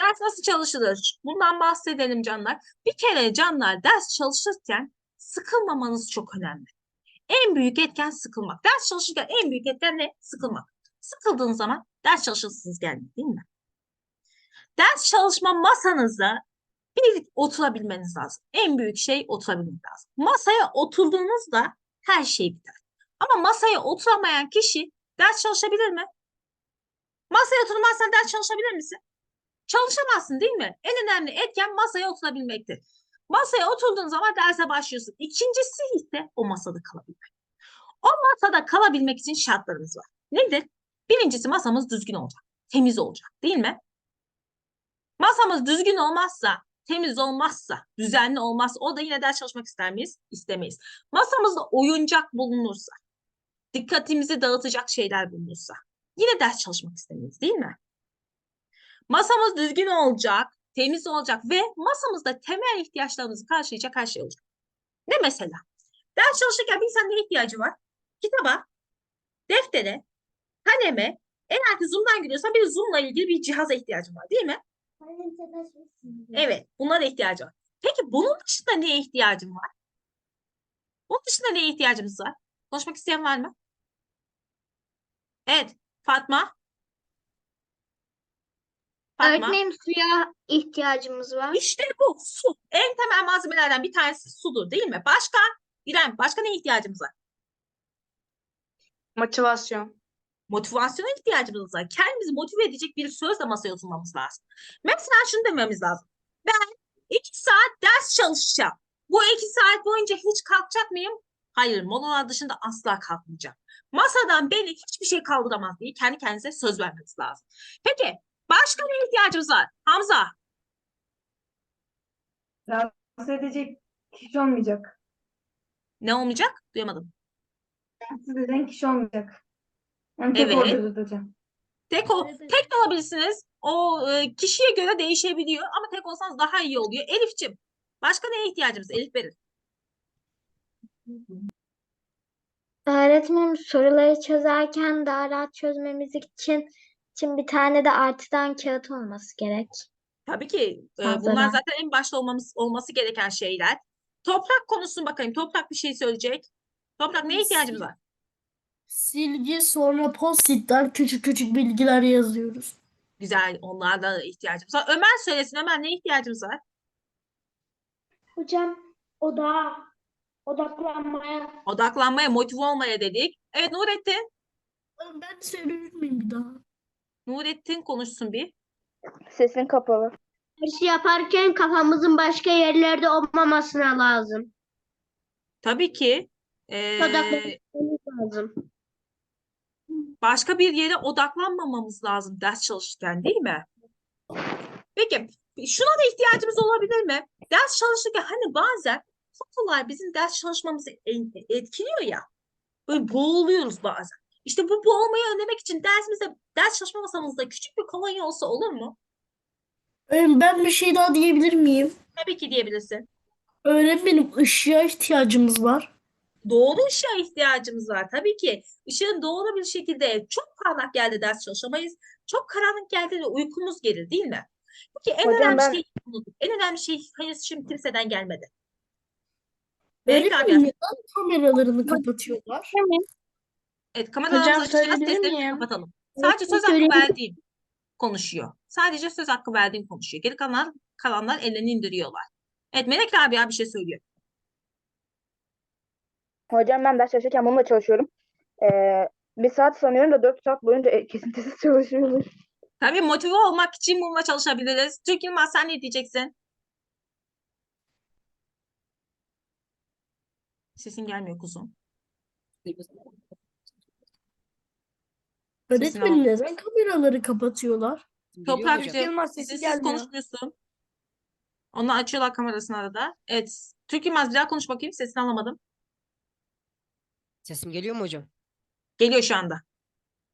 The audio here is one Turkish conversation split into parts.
ders nasıl çalışılır? Bundan bahsedelim canlar. Bir kere canlar ders çalışırken sıkılmamanız çok önemli. En büyük etken sıkılmak. Ders çalışırken en büyük etken ne? Sıkılmak. Sıkıldığınız zaman ders çalışırsınız gelmiyor değil mi? Ders çalışma masanıza bir oturabilmeniz lazım. En büyük şey oturabilmek lazım. Masaya oturduğunuzda her şey biter. Ama masaya oturamayan kişi ders çalışabilir mi? Masaya oturmazsan ders çalışabilir misin? Çalışamazsın değil mi? En önemli etken masaya oturabilmektir. Masaya oturduğun zaman derse başlıyorsun. İkincisi ise o masada kalabilmek. O masada kalabilmek için şartlarımız var. Nedir? Birincisi masamız düzgün olacak. Temiz olacak değil mi? Masamız düzgün olmazsa, temiz olmazsa, düzenli olmazsa o da yine ders çalışmak ister miyiz? İstemeyiz. Masamızda oyuncak bulunursa, dikkatimizi dağıtacak şeyler bulunursa yine ders çalışmak istemeyiz değil mi? Masamız düzgün olacak, temiz olacak ve masamızda temel ihtiyaçlarımızı karşılayacak her şey olacak. Ne mesela? Ders çalışırken bir insan ne ihtiyacı var? Kitaba, deftere, kaleme, eğer ki Zoom'dan giriyorsan bir Zoom'la ilgili bir cihaza ihtiyacın var değil mi? Evet, bunlara ihtiyacı var. Peki bunun dışında neye ihtiyacın var? Bunun dışında neye ihtiyacımız var? Konuşmak isteyen var mı? Evet, Fatma. Fatma. Öğretmenim suya ihtiyacımız var. İşte bu su. En temel malzemelerden bir tanesi sudur değil mi? Başka? İrem, başka neye ihtiyacımız var? Motivasyon. Motivasyona ihtiyacımız var. Kendimizi motive edecek bir sözle masaya oturmamız lazım. Mesela şunu dememiz lazım. Ben iki saat ders çalışacağım. Bu iki saat boyunca hiç kalkacak mıyım? Hayır, molalar dışında asla kalkmayacağım. Masadan beni hiçbir şey kaldıramaz diye kendi kendinize söz vermeniz lazım. Peki, başka neye ihtiyacımız var? Hamza, Rahatsız edecek kişi olmayacak. ne olmayacak? Duyamadım. Rahatsız eden kişi olmayacak. Yani tek Evet. orada duracağım. Tek o, Evet. tek de olabilirsiniz. O e, kişiye göre değişebiliyor ama tek olsanız daha iyi oluyor. Elifçim, başka neye ihtiyacımız? Elif verin. Öğretmenim soruları çözerken daha rahat çözmemiz için için bir tane de artıdan kağıt olması gerek. Tabii ki e, Fazladan. bunlar zaten en başta olmamız olması gereken şeyler. Toprak konuşsun bakayım. Toprak bir şey söyleyecek. Toprak neye ihtiyacımız var? Silgi sonra post-itler küçük küçük bilgiler yazıyoruz. Güzel, onlardan da ihtiyacımız var. Ömer söylesin. Ömer neye ihtiyacımız var? Hocam oda odaklanmaya Odaklanmaya, motive olmaya dedik. Evet Nurettin. Ben söyleyebilir miyim bir daha? Nurettin konuşsun bir. Sesin kapalı. her şey yaparken kafamızın başka yerlerde olmamasına lazım. Tabii ki e, Odaklanmamız lazım. başka bir yere odaklanmamamız lazım ders çalışırken değil mi? Peki şuna da ihtiyacımız olabilir mi? Ders çalışırken hani bazen fotolar bizim ders çalışmamızı etkiliyor ya. Böyle boğuluyoruz bazen. İşte bu boğulmayı önlemek için dersimizde, ders çalışma masamızda küçük bir kolonya olsa olur mu? Ben bir şey daha diyebilir miyim? Tabii ki diyebilirsin. Öğretmenim ışığa ihtiyacımız var. Doğru ışığa ihtiyacımız var. Tabii ki ışığın doğru bir şekilde çok parlak geldi ders çalışamayız. Çok karanlık geldi de uykumuz gelir değil mi? Peki en Hocam önemli ben- şey unuttuk. En önemli şey hayır şimdi kimseden gelmedi. Öğretmenim neden kameralarını kapatıyorlar? evet kameralarımızı açacağız, söyleyebilir seslerini miyim? kapatalım. Sadece söz hakkı verdiğim konuşuyor. Sadece söz hakkı verdiğim konuşuyor. Geri kalanlar, kalanlar ellerini indiriyorlar. Evet Melek Rabia bir şey söylüyor. Hocam ben ders çalışırken bununla çalışıyorum. Ee, bir saat sanıyorum da dört saat boyunca e, kesintisiz çalışıyorum. Tabii motive olmak için bununla çalışabiliriz. Türk Yılmaz sen ne diyeceksin? Sesin gelmiyor kuzum. Öğretmenim neden kameraları kapatıyorlar? Toprak hocam. Yüce, Yılmaz sesi sessiz gelmiyor. konuşmuyorsun. Onlar açıyorlar kamerasını arada. Evet. Türk Yılmaz bir daha konuş bakayım. Sesini alamadım. Sesim geliyor mu hocam? Geliyor şu anda.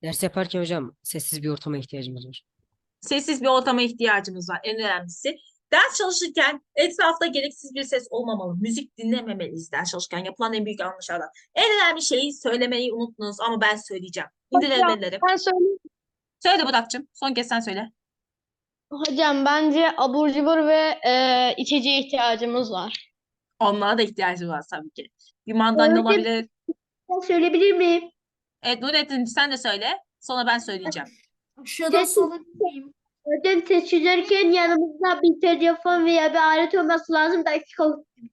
Ders yaparken hocam sessiz bir ortama ihtiyacımız var. Sessiz bir ortama ihtiyacımız var. En önemlisi. Ders çalışırken etrafta gereksiz bir ses olmamalı. Müzik dinlememeliyiz ders çalışırken. Yapılan en büyük yanlışlardan. En önemli şeyi söylemeyi unuttunuz ama ben söyleyeceğim. Elleri. Ben söyleyeyim. Söyle Burak'cığım. Son kez sen söyle. Hocam bence abur cubur ve e, içeceğe ihtiyacımız var. Onlara da ihtiyacı var tabii ki. Bir mandalina Öğretmenim- olabilir. Ben söyleyebilir miyim? Evet Nurettin sen de söyle. Sonra ben söyleyeceğim. Aşağıdan Kesin- miyim? Ödev test çözerken yanımızda bir telefon veya bir alet olması lazım. Dakika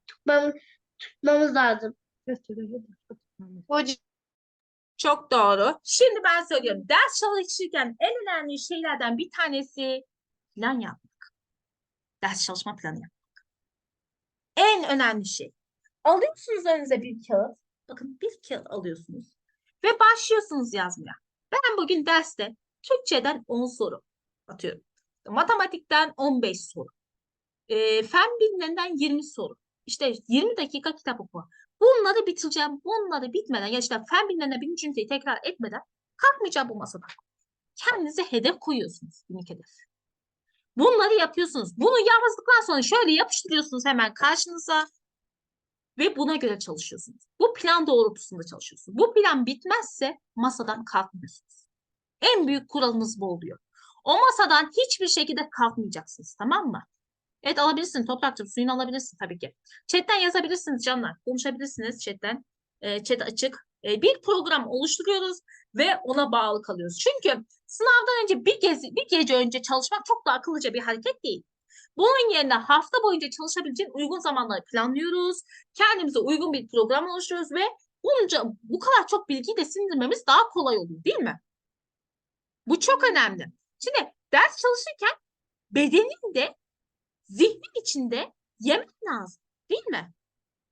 tutmamız, tutmamız lazım. Çok doğru. Şimdi ben söylüyorum. Ders çalışırken en önemli şeylerden bir tanesi plan yapmak. Ders çalışma planı yapmak. En önemli şey. Alıyorsunuz önünüze bir kağıt. Bakın bir kağıt alıyorsunuz. Ve başlıyorsunuz yazmaya. Ben bugün derste Türkçeden 10 soru atıyorum. Matematikten 15 soru. Ee, fen bilimlerinden 20 soru. İşte 20 dakika kitap okuma. Bunları bitireceğim. Bunları bitmeden ya işte fen bilimlerine birinci üniteyi tekrar etmeden kalkmayacağım bu masadan. Kendinize hedef koyuyorsunuz. Günlük hedef. Bunları yapıyorsunuz. Bunu yazdıktan sonra şöyle yapıştırıyorsunuz hemen karşınıza ve buna göre çalışıyorsunuz. Bu plan doğrultusunda çalışıyorsunuz. Bu plan bitmezse masadan kalkmıyorsunuz. En büyük kuralımız bu oluyor. O masadan hiçbir şekilde kalkmayacaksınız. Tamam mı? Evet alabilirsin. Toprakçım suyunu alabilirsin tabii ki. Chatten yazabilirsiniz canlar. Konuşabilirsiniz chatten. E, chat açık. E, bir program oluşturuyoruz ve ona bağlı kalıyoruz. Çünkü sınavdan önce bir gezi, bir gece önce çalışmak çok da akıllıca bir hareket değil. Bunun yerine hafta boyunca çalışabileceğin uygun zamanları planlıyoruz. Kendimize uygun bir program oluşturuyoruz ve bunca bu kadar çok bilgiyi de sindirmemiz daha kolay oluyor değil mi? Bu çok önemli. Şimdi ders çalışırken bedenin de zihnin içinde yemek lazım değil mi?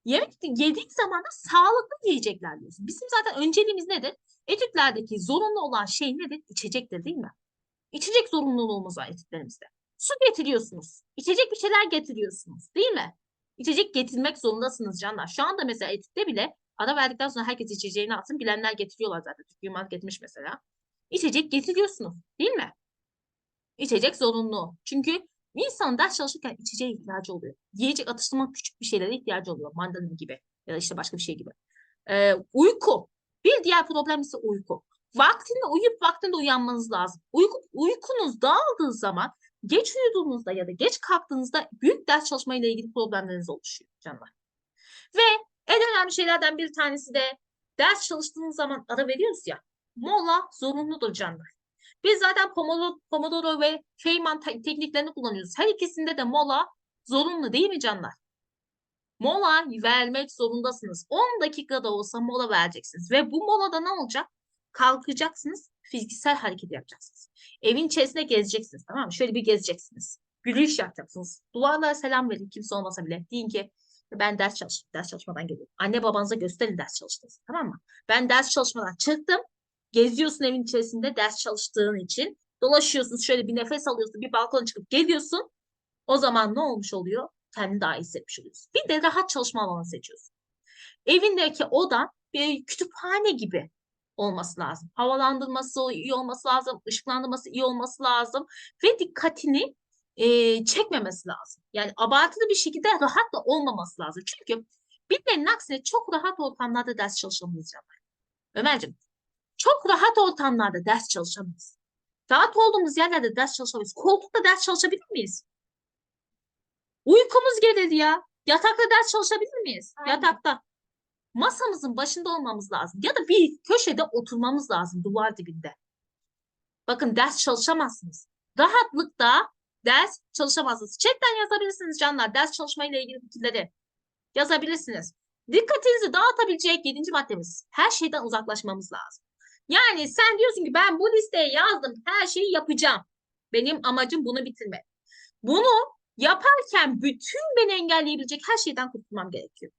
Yemek yediğin zaman da sağlıklı yiyecekler yiyorsun. Bizim zaten önceliğimiz nedir? Etütlerdeki zorunlu olan şey nedir? İçecektir değil mi? İçecek zorunluluğumuz var etütlerimizde. Su getiriyorsunuz. İçecek bir şeyler getiriyorsunuz değil mi? İçecek getirmek zorundasınız canlar. Şu anda mesela etütte bile ara verdikten sonra herkes içeceğini alsın. Bilenler getiriyorlar zaten. Türk Yılmaz getirmiş mesela. İçecek getiriyorsunuz değil mi? İçecek zorunlu. Çünkü İnsan ders çalışırken içeceğe ihtiyacı oluyor. Yiyecek atıştırmak küçük bir şeylere ihtiyacı oluyor. Mandalina gibi ya da işte başka bir şey gibi. Ee, uyku. Bir diğer problem ise uyku. Vaktinde uyuyup vaktinde uyanmanız lazım. Uyku, uykunuz dağıldığı zaman geç uyuduğunuzda ya da geç kalktığınızda büyük ders çalışmayla ilgili problemleriniz oluşuyor canlar. Ve en önemli şeylerden bir tanesi de ders çalıştığınız zaman ara veriyoruz ya. Mola zorunludur canlar. Biz zaten Pomodoro, Pomodoro ve Feynman te- tekniklerini kullanıyoruz. Her ikisinde de mola zorunlu değil mi canlar? Mola vermek zorundasınız. 10 dakikada olsa mola vereceksiniz. Ve bu molada ne olacak? Kalkacaksınız, fiziksel hareket yapacaksınız. Evin içerisinde gezeceksiniz tamam mı? Şöyle bir gezeceksiniz. Yürüyüş yapacaksınız. Duvarlara selam verin kimse olmasa bile. Deyin ki ben ders çalıştım. Ders çalışmadan geliyorum. Anne babanıza gösterin ders çalıştığınızı tamam mı? Ben ders çalışmadan çıktım. Geziyorsun evin içerisinde ders çalıştığın için. Dolaşıyorsun şöyle bir nefes alıyorsun. Bir balkona çıkıp geliyorsun. O zaman ne olmuş oluyor? Kendini daha iyi hissetmiş oluyorsun. Bir de rahat çalışma alanı seçiyorsun. Evindeki odan bir kütüphane gibi olması lazım. Havalandırması iyi olması lazım. ışıklandırması iyi olması lazım. Ve dikkatini eee, çekmemesi lazım. Yani abartılı bir şekilde rahat da olmaması lazım. Çünkü birilerinin aksine çok rahat ortamlarda ders çalışamayız canlar. Ömerciğim, çok rahat ortamlarda ders çalışamayız. Rahat olduğumuz yerlerde ders çalışamayız. Koltukta ders çalışabilir miyiz? Uykumuz gelir ya. Yatakta ders çalışabilir miyiz? Aynen. Yatakta. Masamızın başında olmamız lazım. Ya da bir köşede oturmamız lazım duvar dibinde. Bakın ders çalışamazsınız. Rahatlıkta ders çalışamazsınız. Chatten yazabilirsiniz canlar. Ders çalışmayla ilgili fikirleri yazabilirsiniz. Dikkatinizi dağıtabilecek yedinci maddemiz. Her şeyden uzaklaşmamız lazım. Yani sen diyorsun ki ben bu listeye yazdım. Her şeyi yapacağım. Benim amacım bunu bitirmek. Bunu yaparken bütün beni engelleyebilecek her şeyden kurtulmam gerekiyor.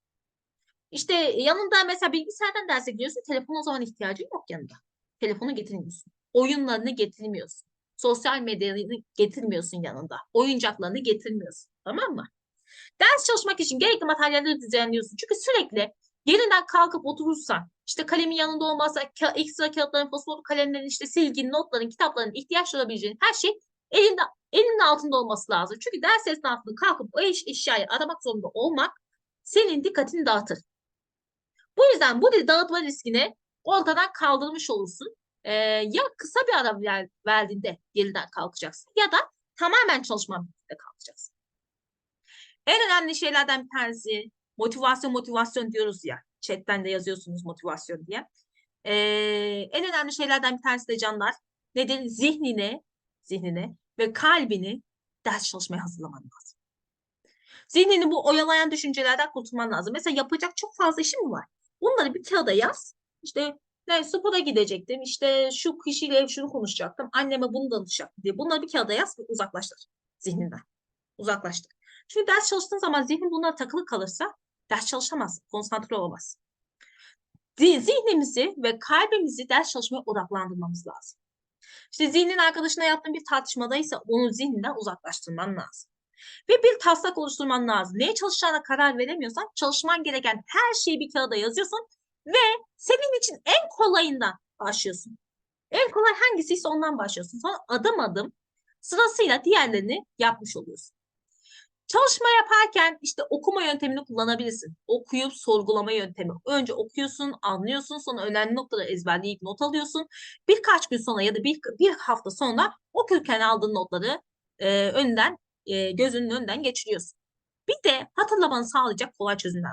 İşte yanında mesela bilgisayardan derse gidiyorsun. Telefon o zaman ihtiyacın yok yanında. Telefonu getirmiyorsun. Oyunlarını getirmiyorsun. Sosyal medyayı getirmiyorsun yanında. Oyuncaklarını getirmiyorsun. Tamam mı? Ders çalışmak için gerekli materyalleri düzenliyorsun. Çünkü sürekli yerinden kalkıp oturursan, işte kalemin yanında olmazsa ka- ekstra kağıtların, fosforlu kalemlerin, işte silgin, notların, kitapların ihtiyaç duyabileceğin her şey elinde, elinin altında olması lazım. Çünkü ders esnasında kalkıp o eş, eşyayı aramak zorunda olmak senin dikkatini dağıtır. Bu yüzden bu dağıtma riskini ortadan kaldırmış olursun. Ee, ya kısa bir ara ver- verdiğinde yeniden kalkacaksın ya da Tamamen çalışma birlikte kalacağız. En önemli şeylerden bir tanesi motivasyon motivasyon diyoruz ya. Chatten de yazıyorsunuz motivasyon diye. Ee, en önemli şeylerden bir tanesi de canlar nedir? Zihnine, zihnine ve kalbini ders çalışmaya hazırlaman lazım. Zihnini bu oyalayan düşüncelerden kurtulman lazım. Mesela yapacak çok fazla işin mi var? Bunları bir kağıda yaz. İşte ne spora gidecektim. İşte şu kişiyle şunu konuşacaktım. Anneme bunu danışacaktım diye. Bunları bir kağıda yaz ve uzaklaştır zihninden. Uzaklaştır. Çünkü ders çalıştığın zaman zihnin bunlara takılı kalırsa ders çalışamaz, konsantre olamaz. Zi- Zihnimizi ve kalbimizi ders çalışmaya odaklandırmamız lazım. İşte zihnin arkadaşına yaptığın bir tartışmadaysa onu zihninden uzaklaştırman lazım. Ve bir taslak oluşturman lazım. Neye çalışacağına karar veremiyorsan çalışman gereken her şeyi bir kağıda yazıyorsun ve senin için en kolayından başlıyorsun. En kolay hangisiyse ondan başlıyorsun. Sonra adım adım sırasıyla diğerlerini yapmış oluyorsun. Çalışma yaparken işte okuma yöntemini kullanabilirsin. Okuyup sorgulama yöntemi. Önce okuyorsun, anlıyorsun, sonra önemli noktaları ezberleyip not alıyorsun. Birkaç gün sonra ya da bir, bir hafta sonra okurken aldığın notları e, önden e, gözünün önünden geçiriyorsun. Bir de hatırlamanı sağlayacak kolay çözümler.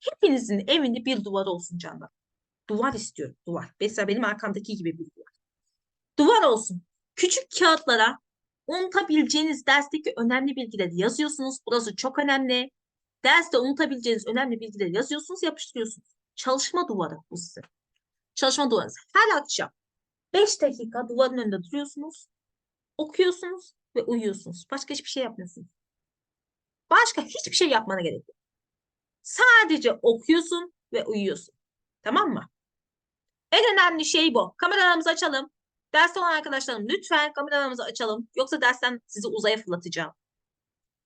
Hepinizin evinde bir duvar olsun canlar. Duvar istiyorum, duvar. Mesela benim arkamdaki gibi bir duvar. Duvar olsun. Küçük kağıtlara unutabileceğiniz dersteki önemli bilgileri yazıyorsunuz. Burası çok önemli. Derste unutabileceğiniz önemli bilgileri yazıyorsunuz, yapıştırıyorsunuz. Çalışma duvarı bu sizin. Çalışma duvarı. Her akşam 5 dakika duvarın önünde duruyorsunuz, okuyorsunuz ve uyuyorsunuz. Başka hiçbir şey yapmıyorsunuz. Başka hiçbir şey yapmana gerek yok. Sadece okuyorsun ve uyuyorsun. Tamam mı? En önemli şey bu. Kameralarımızı açalım. Derste olan arkadaşlarım lütfen kameralarımızı açalım. Yoksa dersten sizi uzaya fırlatacağım.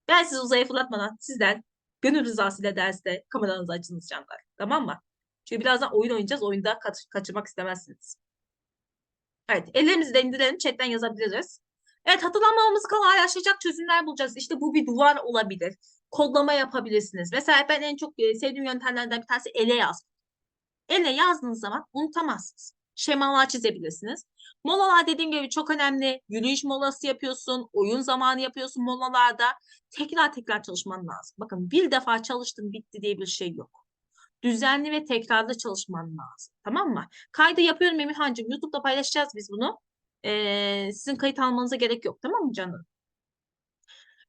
Ben sizi uzaya fırlatmadan sizden gönül rızasıyla derste kameralarınızı açınız canlar. Tamam mı? Çünkü birazdan oyun oynayacağız. Oyunda kaç- kaçırmak istemezsiniz. Evet. Ellerimizi de indirelim. Chatten yazabiliriz. Evet. Hatırlamamızı kolaylaştıracak çözümler bulacağız. İşte bu bir duvar olabilir. Kodlama yapabilirsiniz. Mesela ben en çok e, sevdiğim yöntemlerden bir tanesi ele yaz. Ele yazdığınız zaman unutamazsınız. Şemalar çizebilirsiniz. Molalar dediğim gibi çok önemli. Yürüyüş molası yapıyorsun, oyun zamanı yapıyorsun molalarda. Tekrar tekrar çalışman lazım. Bakın bir defa çalıştım bitti diye bir şey yok. Düzenli ve tekrarlı çalışman lazım. Tamam mı? Kaydı yapıyorum Emirhancığım. YouTube'da paylaşacağız biz bunu. Ee, sizin kayıt almanıza gerek yok. Tamam mı canım?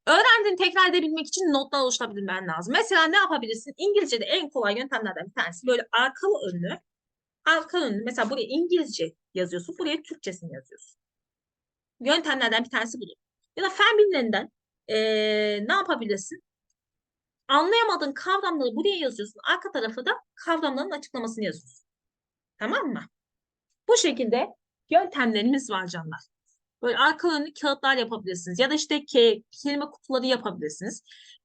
Öğrendiğini tekrar edebilmek için notlar oluşturabilmen lazım. Mesela ne yapabilirsin? İngilizce'de en kolay yöntemlerden bir tanesi böyle arkalı önlü arka önlü mesela buraya İngilizce yazıyorsun, buraya Türkçesini yazıyorsun. Yöntemlerden bir tanesi budur. Ya da fen bilimlerinden eee, ne yapabilirsin? Anlayamadığın kavramları buraya yazıyorsun. Arka tarafa da kavramların açıklamasını yazıyorsun. Tamam mı? Bu şekilde yöntemlerimiz var canlar. Böyle arka önlü kağıtlar yapabilirsiniz. Ya da işte ke kelime kutuları yapabilirsiniz.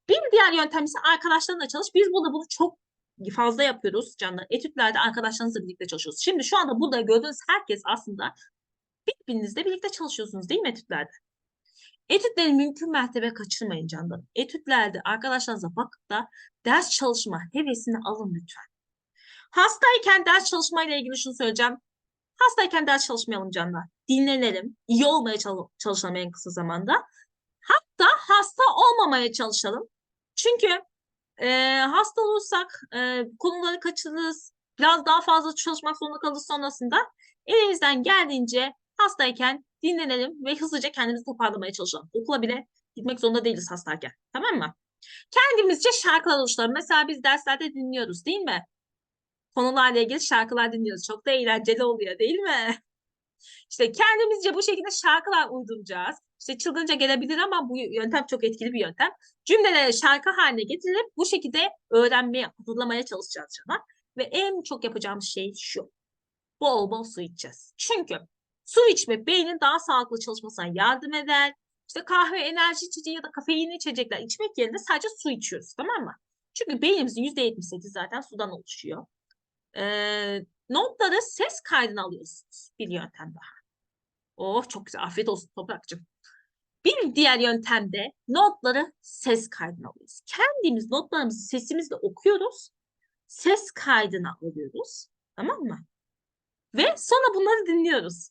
Bir diğer yöntem ise arkadaşlarınla çalış. Biz burada bunu çok fazla yapıyoruz canlar. Etütlerde arkadaşlarınızla birlikte çalışıyoruz. Şimdi şu anda burada gördüğünüz herkes aslında birbirinizle birlikte çalışıyorsunuz değil mi etütlerde? Etütleri mümkün mertebe kaçırmayın canlarım. Etütlerde arkadaşlarınıza bakıp da ders çalışma hevesini alın lütfen. Hastayken ders çalışmayla ilgili şunu söyleyeceğim. Hastayken ders çalışmayalım canlar. Dinlenelim. İyi olmaya çal- çalışalım en kısa zamanda. Hatta hasta olmamaya çalışalım. Çünkü e, hasta olursak e, konuları kaçırırız. Biraz daha fazla çalışmak zorunda kalırız sonrasında. Elimizden geldiğince hastayken dinlenelim ve hızlıca kendimizi toparlamaya çalışalım. Okula bile gitmek zorunda değiliz hastayken. Tamam mı? Kendimizce şarkılar oluşturalım. Mesela biz derslerde dinliyoruz değil mi? Konularla ilgili şarkılar dinliyoruz. Çok da eğlenceli oluyor değil mi? İşte kendimizce bu şekilde şarkılar uyduracağız. İşte çılgınca gelebilir ama bu yöntem çok etkili bir yöntem. Cümleleri şarkı haline getirip bu şekilde öğrenmeye, hatırlamaya çalışacağız canlar. Ve en çok yapacağımız şey şu. Bol bol su içeceğiz. Çünkü su içmek beynin daha sağlıklı çalışmasına yardım eder. İşte kahve, enerji içeceği ya da kafeinli içecekler içmek yerine sadece su içiyoruz tamam mı? Çünkü beynimizin %78 zaten sudan oluşuyor. Ee, notları ses kaydına alıyorsunuz. Bir yöntem daha. Oh çok güzel. Afiyet olsun Toprak'cığım. Bir diğer yöntem de notları ses kaydına alıyoruz. Kendimiz notlarımızı sesimizle okuyoruz. Ses kaydına alıyoruz. Tamam mı? Ve sonra bunları dinliyoruz.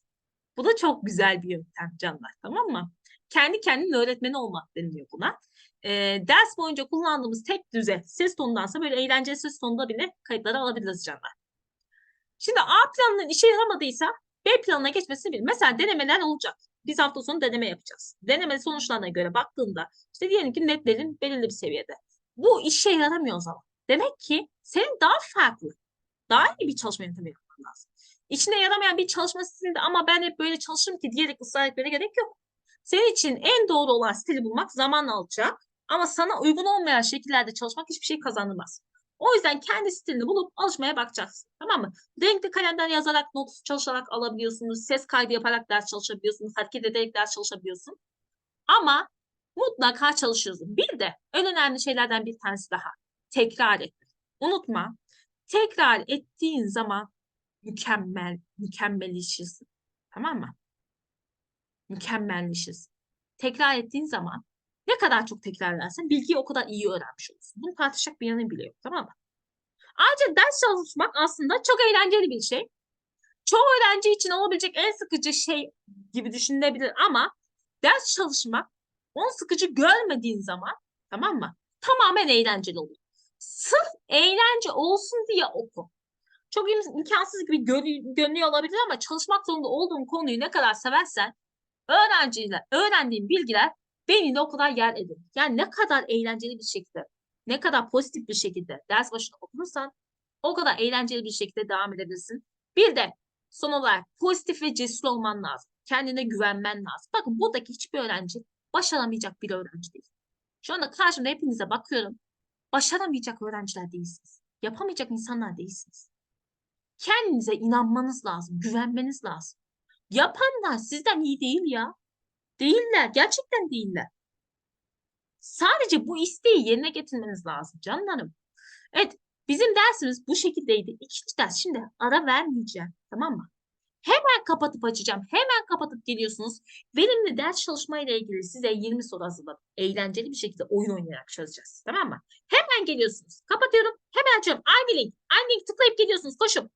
Bu da çok güzel bir yöntem canlar. Tamam mı? Kendi kendinin öğretmeni olmak deniliyor buna. Ee, ders boyunca kullandığımız tek düze ses tonundansa böyle eğlenceli ses tonunda bile kayıtları alabiliriz canlar. Şimdi A planının işe yaramadıysa B planına geçmesini bilin. Mesela denemeler olacak. Biz hafta sonu deneme yapacağız. Deneme sonuçlarına göre baktığında işte diyelim ki netlerin belirli bir seviyede. Bu işe yaramıyor o zaman. Demek ki senin daha farklı, daha iyi bir çalışma yöntemi yapman lazım. İçine yaramayan bir çalışma stilinde ama ben hep böyle çalışırım ki diyerek ısrar etmene gerek yok. Senin için en doğru olan stili bulmak zaman alacak ama sana uygun olmayan şekillerde çalışmak hiçbir şey kazandırmaz. O yüzden kendi stilini bulup alışmaya bakacaksın. Tamam mı? Renkli kalemden yazarak, not çalışarak alabiliyorsunuz. Ses kaydı yaparak ders çalışabiliyorsunuz. Hareket ederek ders çalışabiliyorsun. Ama mutlaka çalışıyorsun. Bir de en önemli şeylerden bir tanesi daha. Tekrar et. Unutma. Tekrar ettiğin zaman mükemmel, mükemmelleşirsin. Tamam mı? Mükemmelleşirsin. Tekrar ettiğin zaman ne kadar çok tekrar edersen bilgiyi o kadar iyi öğrenmiş olursun. Bunu tartışacak bir yanı bile yok. Tamam mı? Ayrıca ders çalışmak aslında çok eğlenceli bir şey. Çoğu öğrenci için olabilecek en sıkıcı şey gibi düşünülebilir ama ders çalışmak onu sıkıcı görmediğin zaman tamam mı? Tamamen eğlenceli oluyor. Sırf eğlence olsun diye oku. Çok im- imkansız gibi gör- görünüyor olabilir ama çalışmak zorunda olduğun konuyu ne kadar seversen öğrenciyle öğrendiğin bilgiler beyninde o kadar yer edinir. Yani ne kadar eğlenceli bir şekilde, ne kadar pozitif bir şekilde ders başında okursan o kadar eğlenceli bir şekilde devam edebilirsin. Bir de son olarak pozitif ve cesur olman lazım. Kendine güvenmen lazım. Bakın buradaki hiçbir öğrenci başaramayacak bir öğrenci değil. Şu anda karşımda hepinize bakıyorum. Başaramayacak öğrenciler değilsiniz. Yapamayacak insanlar değilsiniz. Kendinize inanmanız lazım, güvenmeniz lazım. Yapanlar sizden iyi değil ya. Değiller, gerçekten değiller. Sadece bu isteği yerine getirmeniz lazım canlarım. Evet, bizim dersimiz bu şekildeydi. İkinci ders şimdi ara vermeyeceğim, tamam mı? Hemen kapatıp açacağım. Hemen kapatıp geliyorsunuz. Verimli ders çalışmayla ilgili size 20 soru hazırladım. Eğlenceli bir şekilde oyun oynayarak çözeceğiz. Tamam mı? Hemen geliyorsunuz. Kapatıyorum. Hemen açıyorum. Aynı link. Aynı link tıklayıp geliyorsunuz. Koşun.